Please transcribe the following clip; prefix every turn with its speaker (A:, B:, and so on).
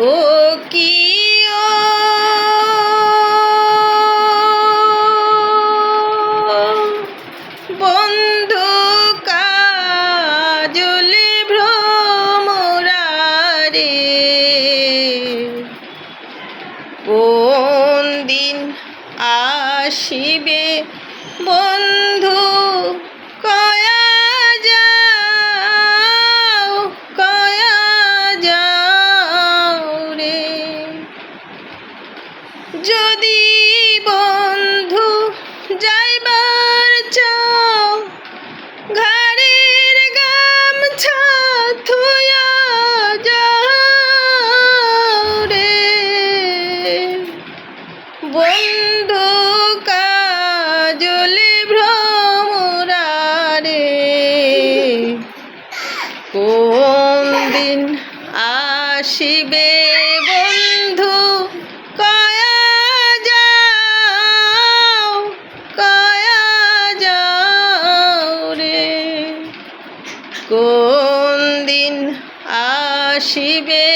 A: ও কি বন্ধু কাজলে ভ্রমরারে কোন দিন আসিবে বন্ধু যদি বন্ধু যাইবার চাও ঘরের গামছা থুয়া রে। বন্ধু কাজলে ভ্রমরারে কোন দিন আসিবে কোন দিন আসিবে?